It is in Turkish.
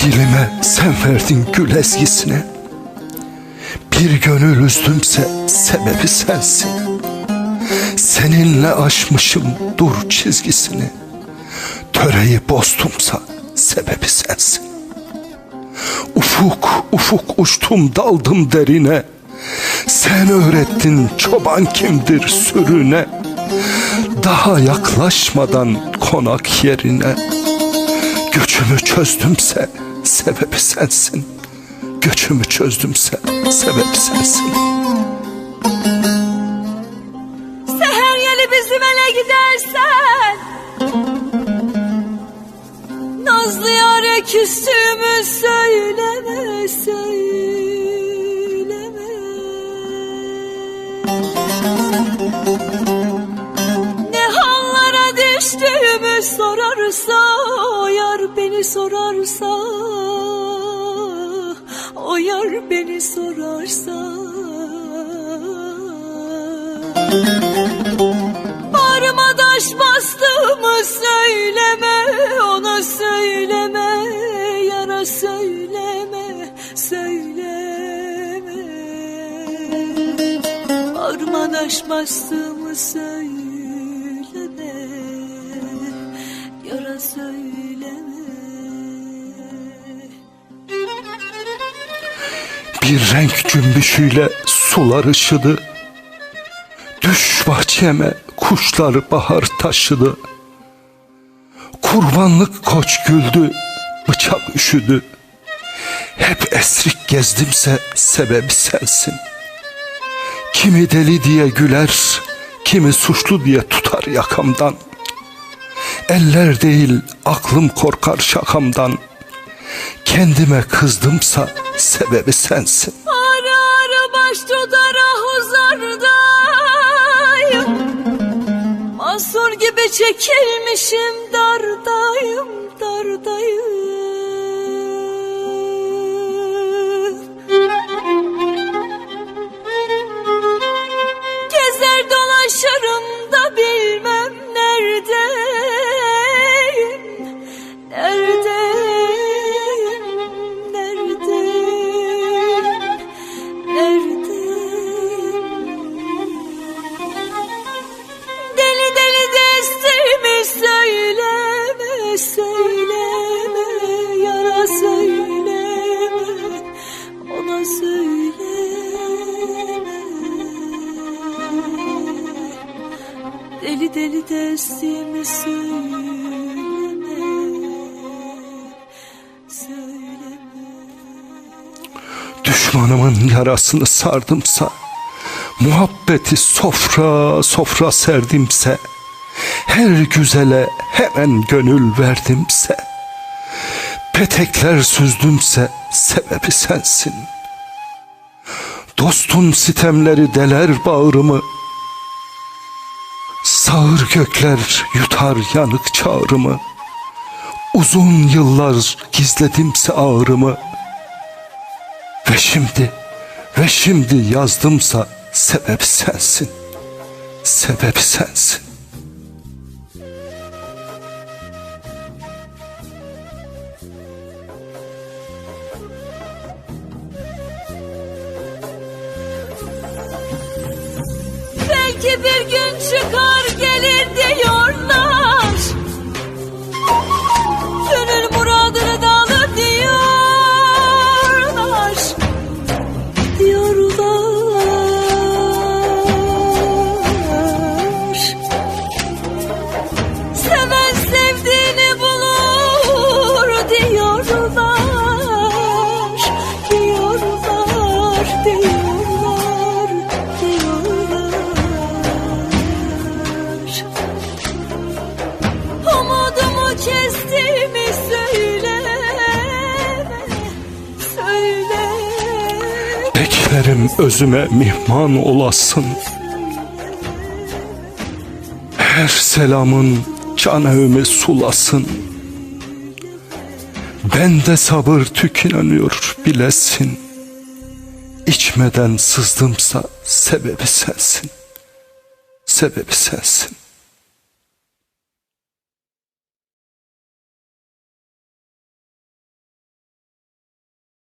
Dilime sen verdin gül ezgisini Bir gönül üzdümse sebebi sensin. Seninle aşmışım dur çizgisini. Töreyi bozdumsa sebebi sensin. Ufuk ufuk uçtum daldım derine. Sen öğrettin çoban kimdir sürüne. Daha yaklaşmadan konak yerine. Göçümü çözdümse sebebi sensin. Göçümü çözdümse sebebi sensin. Seher yeli bizim ele gidersen Nazlı yâre küstüğümü söyleme söyleme. Ne sorarsa yar beni sorarsa O yar beni sorarsa. Bağrıma taş bastığımı söyleme Ona söyleme Yara söyleme Söyleme. Bağrıma taş bastığımı söyleme Bir renk cümbüşüyle sular ışıdı. Düş bahçeme kuşlar bahar taşıdı. Kurbanlık koç güldü bıçak üşüdü. Hep esrik gezdimse sebebi sensin. Kimi deli diye güler Kimi suçlu diye tutar yakamdan. Eller değil aklım korkar şakamdan. Kendime kızdımsa sebebi sensin. Ara ara baş tutar ahuzardayım Mahsur gibi çekilmişim dardayım dardayım söyleme, Yara söyleme, ona söyleme. Deli deli destimi söyleme Söyleme. Düşmanımın yarasını sardımsa Muhabbeti sofra sofra serdimse Her güzele hemen gönül verdimse Petekler süzdümse sebebi sensin Dostun sitemleri deler bağrımı Sağır gökler yutar yanık çağrımı Uzun yıllar gizledimse ağrımı Ve şimdi, ve şimdi yazdımsa sebep sensin. Sebep sensin. Belki bir gün çıkar gelir diyorlar Beklerim özüme mihman olasın. Her selamın can evimi sulasın. Bende sabır tükeniyor bilesin. İçmeden sızdımsa sebebi sensin. Sebebi sensin.